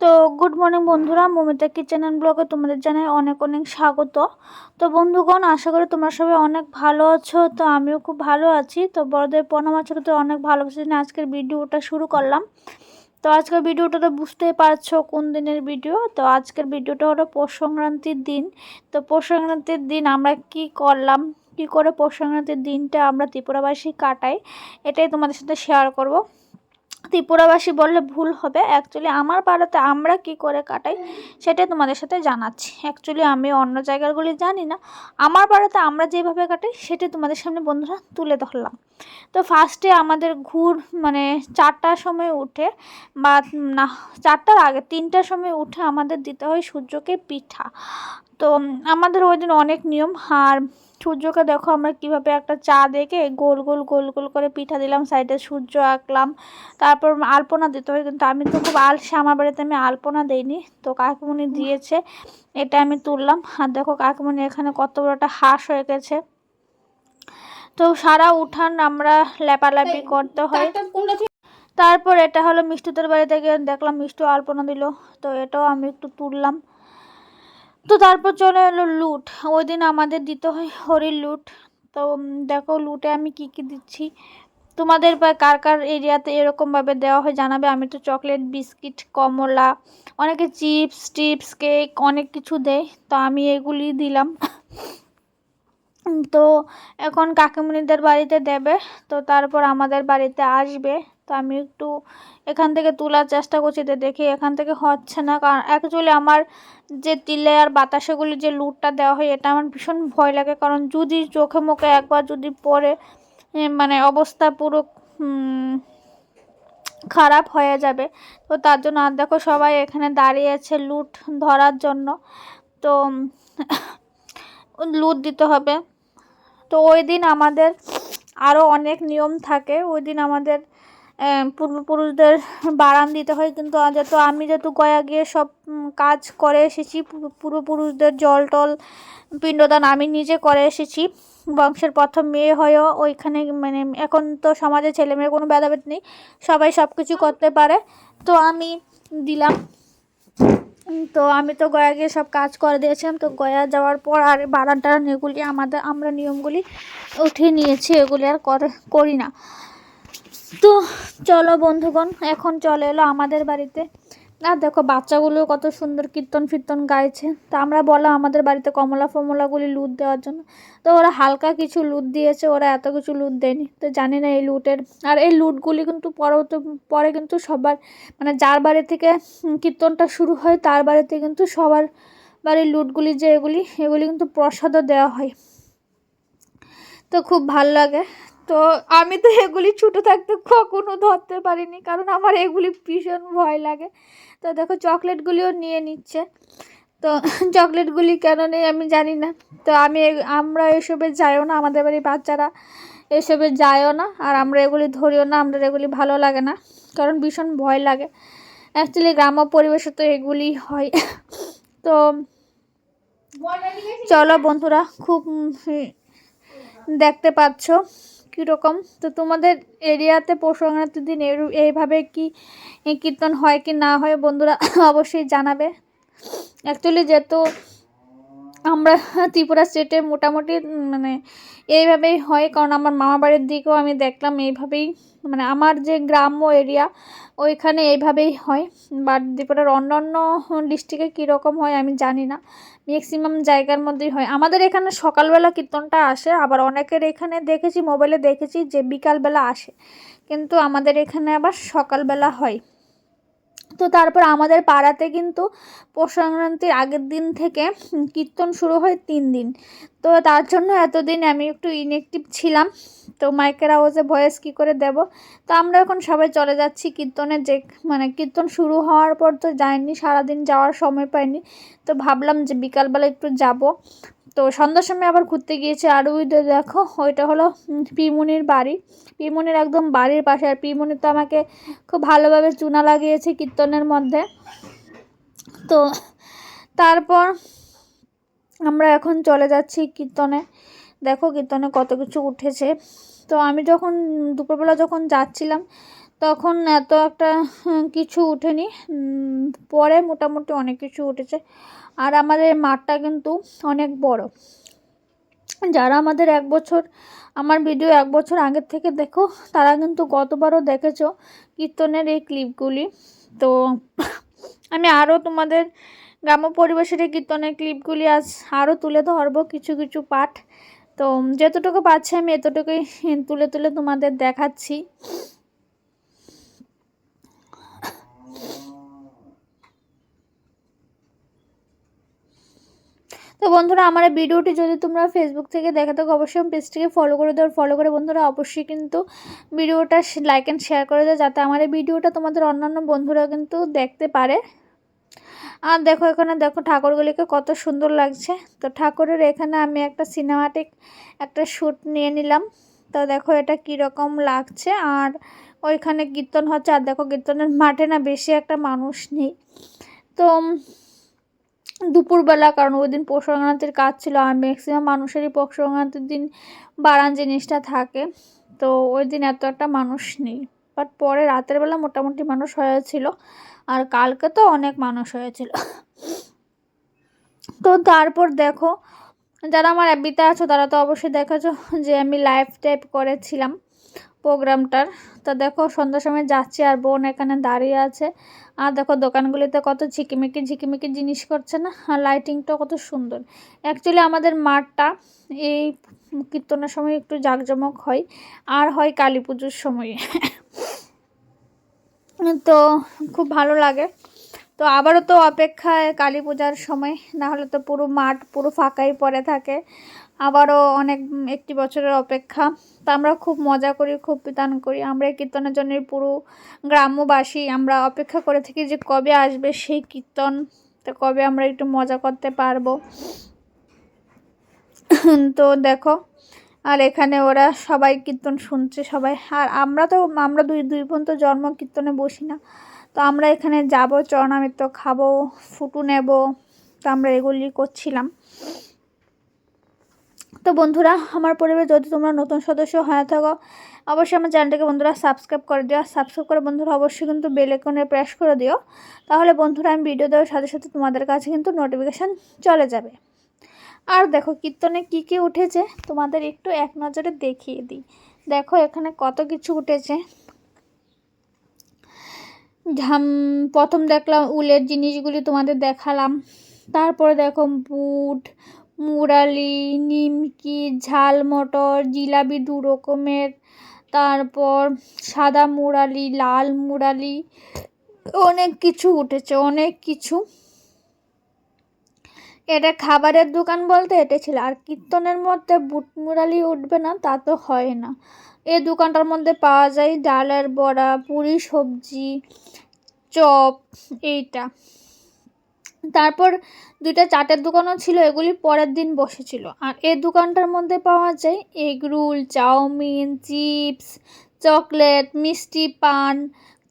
তো good morning বন্ধুরা, Momita kitchen and ব্লগে তোমাদের জানাই অনেক অনেক স্বাগত। তো বন্ধুগণ, আশা করি তোমরা সবাই অনেক ভালো আছো। তো আমিও খুব ভালো আছি। তো বড়দের প্রণামা ছোটোদের অনেক ভালোবাসে জন্য আজকের ভিডিওটা শুরু করলাম। তো আজকের ভিডিওটা তো বুঝতেই পারছ কোন দিনের ভিডিও। তো আজকের ভিডিওটা হলো পৌষ সংক্রান্তির দিন। তো পৌষ সংক্রান্তির দিন আমরা কি করলাম, কি করে পৌষ সংক্রান্তির দিনটা আমরা ত্রিপুরাবাসী কাটাই, এটাই তোমাদের সাথে শেয়ার করব। ত্রিপুরাবাসী বললে ভুল হবে। অ্যাকচুয়ালি আমার পাড়াতে আমরা কি করে কাটাই সেটাই তোমাদের সাথে জানাচ্ছি। অ্যাকচুয়ালি আমি অন্য জায়গাগুলি জানি না। আমার পাড়াতে আমরা যেভাবে কাটাই সেটাই তোমাদের সামনে বন্ধুরা তুলে ধরলাম। তো ফার্স্টে আমাদের ঘুর মানে চারটার সময় উঠে বা না, চারটার আগে তিনটার সময় উঠে আমাদের দিতে হয় সূর্যকে পিঠা। তো আমাদের ওই দিন অনেক নিয়ম। আর সূর্যকে দেখো আমরা কীভাবে একটা চা দেখে গোল গোল গোল গোল করে পিঠা দিলাম সাইডে সূর্য আঁকলাম। তারপর আলপনা দিতে হয় কিন্তু আমি তো খুব আলসে আমার বাড়িতে আমি আলপনা দিইনি। তো কাকিমণি দিয়েছে এটা আমি তুললাম। আর দেখো কাকিমণি এখানে কত বড় একটা হাঁস হয়ে গেছে। তো সারা উঠান আমরা লেপালাপি করতে হয়। তারপর এটা হলো মিষ্টুদের বাড়ি থেকে দেখলাম মিষ্টু আলপনা দিল। তো এটাও আমি একটু তুললাম। তো তারপর চলে এলো লুট। ওই দিন আমাদের দিতে হয় হরির লুট। তো দেখো লুটে আমি কি কি দিচ্ছি। তোমাদের বা কার কার এরিয়াতে এরকমভাবে দেওয়া হয় জানাবে। আমি তো চকলেট, বিস্কিট, কমলা, অনেকে চিপস, টিপস, কেক অনেক কিছু দেয়। তো আমি এগুলি দিলাম। তো এখন কাকিমণিদের বাড়িতে দেবে। তো তারপর আমাদের বাড়িতে আসবে। তো আমি একটু এখান থেকে তোলার চেষ্টা করছি তো দেখি এখান থেকে হচ্ছে না। কারণ অ্যাকচুয়ালি আমার যে তিলে আর বাতাসেগুলি যে লুটটা দেওয়া হয়, এটা আমার ভীষণ ভয় লাগে। কারণ যদি চোখে মুখে একবার যদি পরে মানে অবস্থা পুরো খারাপ হয়ে যাবে। তো তার জন্য আর দেখো সবাই এখানে দাঁড়িয়ে আছে লুট ধরার জন্য। তো লুট দিতে হবে। তো ওই দিন আমাদের আরও অনেক নিয়ম থাকে। ওই দিন আমাদের পূর্বপুরুষদের বাড়ান দিতে হয়। কিন্তু যেহেতু আমি যেহেতু গয়া গিয়ে সব কাজ করে এসেছি, পূর্বপুরুষদের জল টল, পিণ্ডদান আমি নিজে করে এসেছি। বংশের প্রথম মেয়ে হয়েও ওইখানে মানে এখন তো সমাজে ছেলে মেয়ের কোনো ভেদাভেদ নেই, সবাই সব কিছু করতে পারে। তো আমি দিলাম। তো আমি তো গয়া গিয়ে সব কাজ করে দিয়েছিলাম। তো গয়া যাওয়ার পর আর বারান টারান এগুলি আমাদের, আমরা নিয়মগুলি উঠিয়ে নিয়েছি। এগুলি আর করি না। তো চলো বন্ধুগণ, এখন চলে এলো আমাদের বাড়িতে। আর দেখো, বাচ্চাগুলো কত সুন্দর কীর্তন ফির্তন গাইছে। তা আমরা বলা আমাদের বাড়িতে কমলা ফমলাগুলি লুট দেওয়ার জন্য। তো ওরা হালকা কিছু লুট দিয়েছে, ওরা এত কিছু লুট দেয়নি। তো জানি না এই লুটের, আর এই লুটগুলি কিন্তু পরবর্তী, পরে কিন্তু সবার মানে যার বাড়ি থেকে কীর্তনটা শুরু হয়, তার বাড়িতে কিন্তু সবার বাড়ির লুটগুলি যে এগুলি এগুলি কিন্তু প্রসাদও দেওয়া হয়। তো খুব ভালো লাগে। তো আমি তো এগুলি ছোটো থাকতে কখনো ধরতে পারিনি, কারণ আমার এগুলি ভীষণ ভয় লাগে। তো দেখো চকলেটগুলিও নিয়ে নিচ্ছে। তো চকলেটগুলি কেন নেই আমি জানি না। তো আমি আমরা এসবে যাইও না, আমাদের বাড়ির বাচ্চারা এসবে যায়ও না, আর আমরা এগুলি ধরিও না আমরা এগুলি ভালো লাগে না, কারণ ভীষণ ভয় লাগে। অ্যাকচুয়ালি গ্রাম্য পরিবেশে তো এগুলি হয়। তো চলো বন্ধুরা, খুব দেখতে পাচ্ছ। কীরকম? তো তোমাদের এরিয়াতে পৌষ সংক্রান্তির দিন এইভাবে কি কীর্তন হয় কি না হয় বন্ধুরা অবশ্যই জানাবে। অ্যাকচুয়ালি যেহেতু আমরা ত্রিপুরা স্টেটে মোটামুটি মানে এইভাবেই হয়, কারণ আমার মামা বাড়ির দিকেও আমি দেখলাম এইভাবেই মানে আমার যে গ্রাম্য এরিয়া, ওইখানে এইভাবেই হয়। বাট ত্রিপুরার অন্য অন্য ডিস্ট্রিক্টে কীরকম হয় আমি জানি না। ম্যাক্সিমাম জায়গার মধ্যেই হয়। আমাদের এখানে সকালবেলা কীর্তনটা আসে, আবার অনেকের এখানে দেখেছি, মোবাইলে দেখেছি যে বিকালবেলা আসে। কিন্তু আমাদের এখানে আবার সকালবেলা হয়। তো তারপর আমাদের পাড়াতে কিন্তু পৌষ সংক্রান্তির আগের দিন থেকে কীর্তন শুরু হয় তিন দিন। তো তার জন্য এতদিন আমি একটু ইনএক্টিভ ছিলাম। তো মাইকের আওয়াজে ভয়েস কী করে দেব? তো আমরা এখন সবাই চলে যাচ্ছি কীর্তনে, যে মানে কীর্তন শুরু হওয়ার পর তো যাইনি, সারাদিন যাওয়ার সময় পাইনি। তো ভাবলাম যে বিকালবেলা একটু যাব। তো সন্ধ্যার সময় আবার ঘুরতে গিয়েছে। আর ওই দেখো, ওইটা হলো পিমুনির বাড়ি। পিমুনির একদম বাড়ির পাশে। আর পিমুনি তো আমাকে খুব ভালোভাবে চুনা লাগিয়েছে কীর্তনের মধ্যে। তো তারপর আমরা এখন চলে যাচ্ছি কীর্তনে। দেখো কীর্তনে কত কিছু উঠেছে। তো আমি যখন দুপুরবেলা যখন যাচ্ছিলাম, তখন এত একটা কিছু উঠেনি। পরে মোটামুটি অনেক কিছু উঠেছে। আর আমাদের মাঠটা কিন্তু অনেক বড়। যারা আমাদের এক বছর, আমার ভিডিও এক বছর আগের থেকে দেখো, তারা কিন্তু গতবারও দেখেছ কীর্তনের এই ক্লিপগুলি। তো আমি আরও তোমাদের গ্রাম্য পরিবেশের এই কীর্তনের ক্লিপগুলি আজ আরও তুলে ধরবো কিছু কিছু পাঠ। তো যতটুকু পাচ্ছি আমি এতটুকুই তুলে তুলে তোমাদের দেখাচ্ছি। তো বন্ধুরা, আমার ভিডিওটি যদি তোমরা ফেসবুক থেকে দেখে থাকো, অবশ্যই পেজটিকে ফলো করে দাও। ফলো করে বন্ধুরা, অবশ্যই কিন্তু ভিডিওটা লাইক অ্যান্ড শেয়ার করে দাও, যাতে আমার ভিডিওটা তোমাদের অন্যান্য বন্ধুরা কিন্তু দেখতে পারে। আর দেখো, এখানে দেখো ঠাকুরগুলিকে কত সুন্দর লাগছে। তো ঠাকুরের এখানে আমি একটা সিনেমাটিক একটা শ্যুট নিয়ে নিলাম। তো দেখো এটা কীরকম লাগছে। আর ওইখানে কীর্তন হচ্ছে। আর দেখো কীর্তনের মাঠে না বেশি একটা মানুষ নেই। তো দুপুরবেলা, কারণ ওই দিন পৌষ সংক্রান্তির কাজ ছিল। আর ম্যাক্সিমাম মানুষেরই পৌষ সংক্রান্তির দিন বাড়ান জিনিসটা থাকে। তো ওই দিন এত একটা মানুষ নেই। বাট পরে রাতের বেলা মোটামুটি মানুষ হয়েছিল। আর কালকে তো অনেক মানুষ হয়েছিল। তো তারপর দেখো, যারা আমার অ্যাপিতে আছো তারা তো অবশ্যই দেখেছ যে আমি লাইভ টাইপ করেছিলাম। প্রোগ্রামটার। তো দেখো, সন্ধ্যার সময় যাচ্ছি আর বোন এখানে দাঁড়িয়ে আছে। আর দেখো, দোকানগুলিতে কত ঝিকিমিকি ঝিকিমিকি জিনিস করছে না? আর লাইটিংটা কত সুন্দর। অ্যাকচুয়ালি আমাদের মাঠটা এই কীর্তনের সময় একটু জাঁকজমক হয়, আর হয় কালী পুজোর সময়ে। তো খুব ভালো লাগে। তো আবারও তো অপেক্ষায় কালী পূজার সময় না হলে তো পুরো মাঠ পুরো ফাঁকাই পড়ে থাকে। আবারও অনেক একটি বছরের অপেক্ষা। তা আমরা খুব মজা করি, খুব বিতান করি। আমরা কীর্তনের জন্য পুরো গ্রাম্যবাসী আমরা অপেক্ষা করে থাকি যে কবে আসবে সেই কীর্তন। তো কবে আমরা একটু মজা করতে পারব। তো দেখো, আর এখানে ওরা সবাই কীর্তন শুনছে সবাই। আর আমরা তো, আমরা দুই দুই বোন তো জন্ম কীর্তনে বসি না। তো আমরা এখানে যাব, চরণামৃত খাব, ফুটু নেব। তো আমরা এগুলি করছিলাম। তো বন্ধুরা, আমার পরিবার যদি তোমরা নতুন সদস্য হয়ে থাকো, অবশ্যই আমার চ্যানেলটাকে বন্ধুরা সাবস্ক্রাইব করে দিও। সাবস্ক্রাইব করে বন্ধুরা অবশ্যই কিন্তু বেল আইকনে প্রেস করে দিও। তাহলে বন্ধুরা, আমি ভিডিও দেওয়ার সাথে সাথে তোমাদের কাছে কিন্তু নোটিফিকেশান চলে যাবে। আর দেখো, কীর্তনে কী কী উঠেছে? তোমাদের একটু এক নজরে দেখিয়ে দিই। দেখো, এখানে কত কিছু উঠেছে। ঝাম, প্রথম দেখলাম উলের জিনিসগুলি তোমাদের দেখালাম। তারপরে দেখো বুট মুরালি, নিমকি ঝাল মটর জিলাপি দু রকমের। তারপর সাদা মুরালি, লাল মুরালি, অনেক কিছু উঠেছে, অনেক কিছু। এটা খাবারের দোকান বলতে এটা ছিল। আর কীর্তনের মধ্যে বুট মুরালি উঠবে না, তা তো হয় না। এই দোকানটার মধ্যে পাওয়া যায় ডালের বড়া, পুরি সবজি, চপ, এইটা। তারপর দুইটা চাটের দোকানও ছিল, এগুলি পরের দিন বসেছিল। আর এই দোকানটার মধ্যে পাওয়া যায় egg roll chowmein chips chocolate মিষ্টি পান,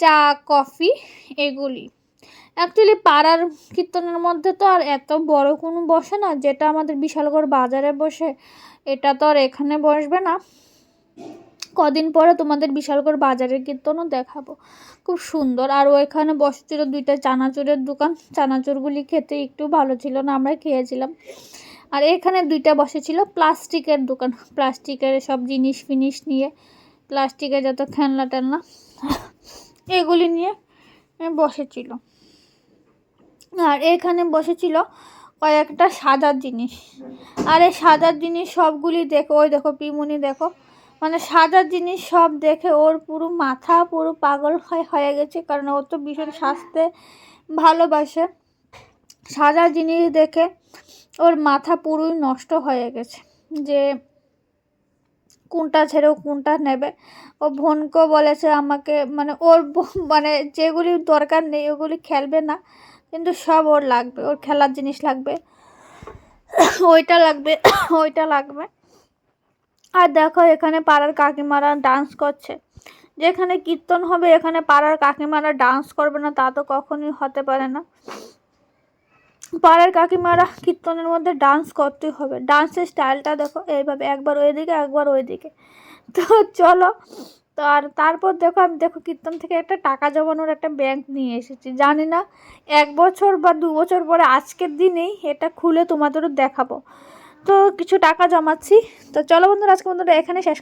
চা কফি এগুলি। অ্যাকচুয়ালি পাড়ার কীর্তনের মধ্যে তো আর এত বড় কোনো বসে না, যেটা আমাদের বিশালগড় বাজারে বসে, এটা তো আর এখানে বসবে না। কদিন পরে তোমাদের বিশালগড় বাজারের কীর্তনও দেখাবো। খুব সুন্দর। আর ওইখানে বসেছিল দুইটা চানাচুরের দোকান। চানাচুরগুলি খেতে একটু ভালো ছিল না আমরা খেয়েছিলাম। আর এখানে দুইটা বসেছিল প্লাস্টিকের দোকান। প্লাস্টিকের সব জিনিস ফিনিস নিয়ে, প্লাস্টিকের যত খেলনা টেলনা, এগুলি নিয়ে বসেছিল। আর এখানে বসেছিল কয়েকটা সাদার জিনিস। আর এই সাদার জিনিস সবগুলি দেখো, ওই দেখো পিমুনি দেখো মানে সাদা জিনিস সব দেখে ওর পুরো মাথা পুরো পাগল হয়ে হয়ে গেছে, কারণ ও তো ভীষণ স্বাস্থ্যে ভালোবাসে। সাদা জিনিস দেখে ওর মাথা পুরোই নষ্ট হয়ে গেছে, যে কোনটা ছেড়েও কোনটা নেবে। ও বোনকে বলেছে আমাকে মানে ওর মানে যেগুলি দরকার নেই ওগুলি খেলবে না, কিন্তু সব ওর লাগবে, ওর খেলার জিনিস লাগবে। ওইটা লাগবে ওইটা লাগবে। আর দেখো এখানে পাড়ার কাকিমারা ডান্স করছে। যেখানে কীর্তন হবে, এখানে পাড়ার কাকিমারা ডান্স করবে না, তা তো কখনোই হতে পারে না। পাড়ার কাকিমারা কীর্তনের মধ্যে ডান্স করতেই হবে। ডান্সের স্টাইলটা দেখো, এইভাবে একবার ওইদিকে একবার ওইদিকে। তো চলো, তো আর তারপর দেখো, আমি দেখো কীর্তন থেকে একটা টাকা জমানোর একটা ব্যাংক নিয়ে এসেছি। জানি না, এক বছর বা দু বছর পরে আজকের দিনেই এটা খুলে তোমাদেরও দেখাবো। মাত্র কিছু টাকা জমাচ্ছি। তো চলো বন্ধুরা আজকে বন্ধুরা এখানে শেষ